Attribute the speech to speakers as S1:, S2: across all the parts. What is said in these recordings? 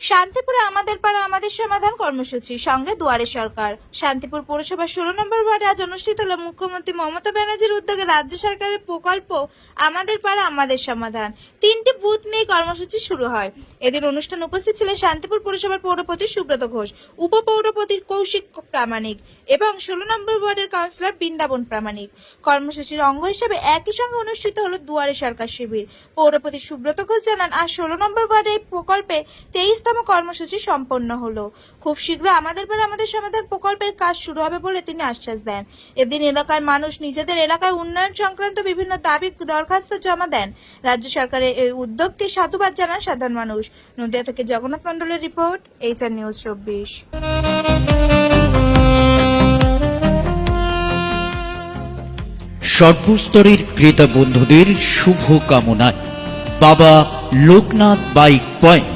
S1: শান্তিপুরে আমাদের পাড়া আমাদের সমাধান কর্মসূচি, সঙ্গে দুয়ারে সরকার। শান্তিপুর পৌরসভার ষোলো নম্বর ওয়ার্ডে আজ অনুষ্ঠিত হল মুখ্যমন্ত্রী মমতা ব্যানার্জির উদ্যোগে রাজ্য সরকারের প্রকল্প আমাদের পাড়া আমাদের সমাধান। তিনটি বুথ নিয়ে কর্মসূচি শুরু হয়। এদিন অনুষ্ঠান উপস্থিত ছিলেন শান্তিপুর পৌরসভার পৌরপতি সুব্রত ঘোষ, উপপৌরপতি কৌশিক প্রামাণিক এবং ষোলো নম্বর ওয়ার্ডের কাউন্সিলর বৃন্দাবন প্রামাণিক। কর্মসূচির অঙ্গ হিসেবে একই সঙ্গে অনুষ্ঠিত হলো দুয়ারে সরকার শিবির। পৌরপতি সুব্রত ঘোষ জানান, আজ ষোলো নম্বর ওয়ার্ডের প্রকল্পে প্রকল্পে তেইশতম কর্মসূচি সম্পন্ন হলো। খুব শীঘ্র আমাদের পাড়া আমাদের সমাধান প্রকল্পের কাজ শুরু হবে বলে তিনি আশ্বাস দেন। এদিন এলাকার মানুষ নিজেদের এলাকার উন্নয়ন সংক্রান্ত বিভিন্ন দাবি দরখাস্ত জমা দেন। রাজ্য সরকারের এই উদ্যোগকে সাধুবাদ জানান সাধারণ মানুষ। নদিয়া থেকে জগন্নাথ মন্ডলের রিপোর্ট, এইচআর নিউজ চব্বিশ।
S2: সর্বস্তরের ক্রেতা বন্ধুদের শুভ কামনায় বাবা লোকনাথ বাইক পয়েন্ট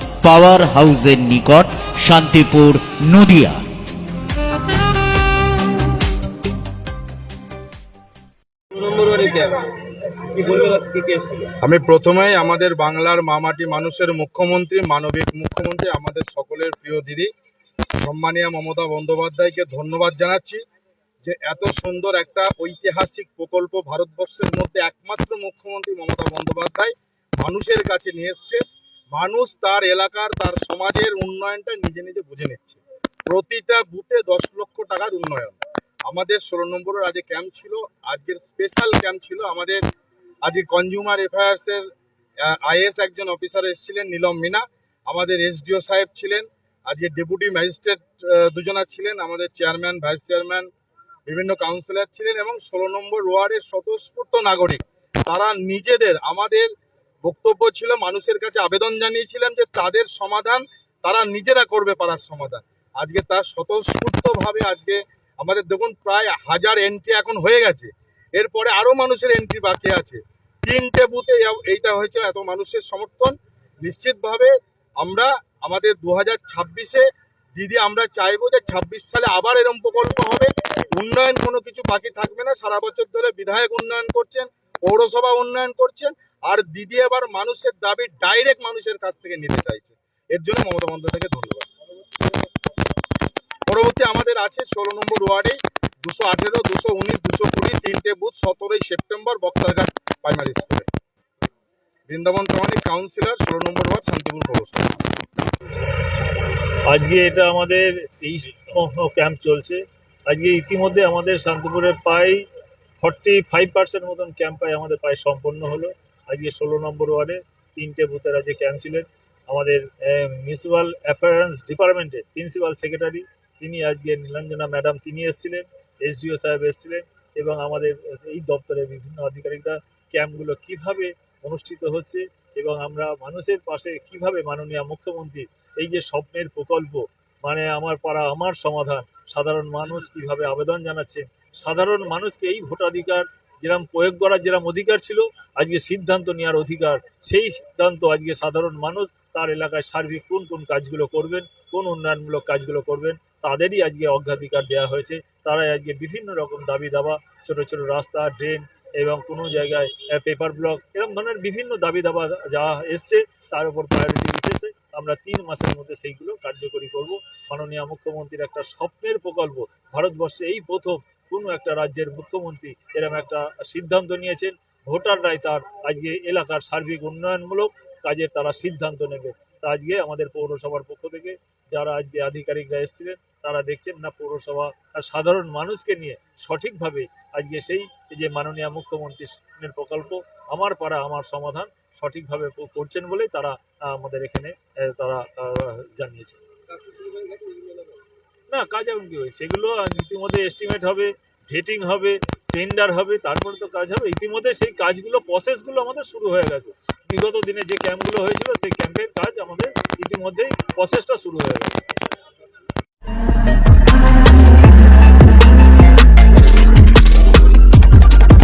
S2: পাওয়ার হাউসের নিকট শান্তিপুর, নদিয়া।
S3: আমি প্রথমেই আমাদের বাংলার মামাটি মানুষের মুখ্যমন্ত্রী, মানবিক মুখ্যমন্ত্রী, আমাদের সকলের প্রিয় দিদি, সম্মানীয় মমতা বন্দ্যোপাধ্যায়কে ধন্যবাদ জানাচ্ছি যে এত সুন্দর একটা ঐতিহাসিক প্রকল্প ভারতবর্ষের মধ্যে একমাত্র মুখ্যমন্ত্রী মমতা বন্দ্যোপাধ্যায় মানুষের কাছে নিয়ে এসছে। মানুষ তার এলাকার, তার সমাজের উন্নয়নটা নিজে নিজে বুঝে নিচ্ছে। প্রতিটা বুথে দশ লক্ষ টাকার উন্নয়ন। আমাদের ষোলো নম্বরের আজকে ক্যাম্প ছিল, আজকের স্পেশাল ক্যাম্প ছিল আমাদের। আজকে কনজিউমার অ্যাফেয়ার্স এর আইএস একজন অফিসার এসেছিলেন, নীলম মিনা। আমাদের এসডিও সাহেব ছিলেন, আজকে ডেপুটি ম্যাজিস্ট্রেট দুজনা ছিলেন। আমাদের চেয়ারম্যান ভাইস চেয়ারম্যান বিভিন্ন কাউন্সিলর ছিলেন এবং ষোলো নম্বর ওয়ার্ডের স্বতঃস্ফূর্ত নাগরিক। তারা নিজেদের, আমাদের বক্তব্য ছিল, মানুষের কাছে আবেদন জানিয়েছিলাম যে তাদের সমাধান তারা নিজেরা করবে পাড়ার সমাধান। আজকে তার স্বতঃস্ফূর্তভাবে আজকে আমাদের দেখুন প্রায় হাজার এন্ট্রি এখন হয়ে গেছে। এরপরে আরও মানুষের এন্ট্রি বাকি আছে। তিনটে বুথে এইটা হয়েছে, এত মানুষের সমর্থন। নিশ্চিতভাবে আমরা আমাদের দু হাজার ছাব্বিশে দিদি আমরা চাইব যে ছাব্বিশ সালে আবার এরম প্রকল্প হবে। উন্নয়ন কোনো কিছু বাকি থাকবে না। সারা বছর ধরে বিধায়ক উন্নয়ন করছেন, পৌরসভা উন্নয়ন করছেন। আর দিদি এবার মানুষের দাবি ডাইরেক্ট মানুষের কাছ থেকে নিতে চাইছে। এর জন্য মমতা বন্দ্যোপাধ্যায়কে ধন্যবাদ। পরবর্তী আমাদের আছে ষোলো নম্বর ওয়ার্ডে দুশো আঠেরো, দুশো উনিশ, দুশো কুড়ি, তিনটে বুথ, সতেরোই সেপ্টেম্বর, বক্তারঘাট প্রাইমারি স্কুলে বৃন্দাবন প্রামাণিক কাউন্সিলর ষোলো নম্বর ওয়ার্ড, শান্তিপুর পৌরসভা।
S4: আজকে এটা আমাদের তেইশ ক্যাম্প চলছে। আজকে ইতিমধ্যে আমাদের শান্তিপুরে প্রায় ফর্টি ফাইভ পার্সেন্ট মতন ক্যাম্প আমাদের প্রায় সম্পন্ন হলো। আজকে ষোলো নম্বর ওয়ার্ডে তিনটে বুথের আজকে ক্যাম্প ছিলেন আমাদের মিউনিসিপ্যাল অ্যাফেয়ার্স ডিপার্টমেন্টের প্রিন্সিপাল সেক্রেটারি তিনি আজকে নীলাঞ্জনা ম্যাডাম তিনি এসেছিলেন, এসডিও সাহেব এসেছিলেন এবং আমাদের, এই দপ্তরের বিভিন্ন আধিকারিকরা ক্যাম্পগুলো কীভাবে অনুষ্ঠিত হচ্ছে এবং আমরা মানুষের পাশে কীভাবে মাননীয় মুখ্যমন্ত্রী, এই যে স্বপ্নের প্রকল্প মানে আমার পাড়া, আমার সমাধান, সাধারণ মানুষ কীভাবে আবেদন জানাচ্ছে সাধারণ মানুষকে এই ভোটাধিকার যেরকম প্রয়োগ করার যেরকম অধিকার ছিল, আজকে সিদ্ধান্ত নেওয়ার অধিকার, সেই সিদ্ধান্ত আজকে সাধারণ মানুষ তার এলাকায় সার্বিক কোন কোন কাজগুলো করবেন, কোন উন্নয়নমূলক কাজগুলো করবেন, তাদেরই আজকে অগ্রাধিকার দেওয়া হয়েছে। তারাই আজকে বিভিন্ন রকম দাবি দাবা, ছোট ছোট রাস্তা, ড্রেন এবং কোনো জায়গায় পেপার ব্লক এরকম ধরনের বিভিন্ন দাবি দাবা যা এসছে, তার উপর প্রায়োরিটি বিশেষে আমরা তিন মাসের মধ্যে সেইগুলো কার্যকরী করব। মাননীয় মুখ্যমন্ত্রীর একটা স্বপ্নের প্রকল্প, ভারতবর্ষে এই প্রথম কোনো একটা রাজ্যের মুখ্যমন্ত্রী এরকম একটা সিদ্ধান্ত নিয়েছেন, ভোটাররাই তার আজকে এলাকার সার্বিক উন্নয়নমূলক কাজের তারা সিদ্ধান্ত নেবে। তা আজকে আমাদের পৌরসভার পক্ষ থেকে যারা আজকে আধিকারিকরা এসেছিলেন, তারা দেখছেন না পৌরসভা সাধারণ মানুষকে নিয়ে সঠিকভাবে আজকে সেই যে মাননীয় মুখ্যমন্ত্রীর প্রকল্প, আমার পাড়া আমার সমাধান সঠিকভাবে করছেন বলেই তারা আমাদের এখানে তারা জানিয়েছে না, কাজ এখন কী হবে সেগুলো ইতিমধ্যে এস্টিমেট হবে ভেটিং হবে টেন্ডার হবে, তারপরে তো কাজ হবে। ইতিমধ্যে সেই কাজগুলো প্রসেসগুলো আমাদের শুরু হয়ে গেছে। বিগত দিনে যে ক্যাম্পগুলো হয়েছিল, সেই ক্যাম্পের কাজ আমাদের ইতিমধ্যেই প্রসেসটা শুরু হয়ে গেছে।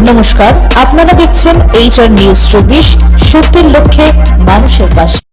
S5: নমস্কার, আপনারা দেখছেন এইচআর নিউজ চব্বিশ, সত্যের লক্ষ্যে মানুষের পাশে।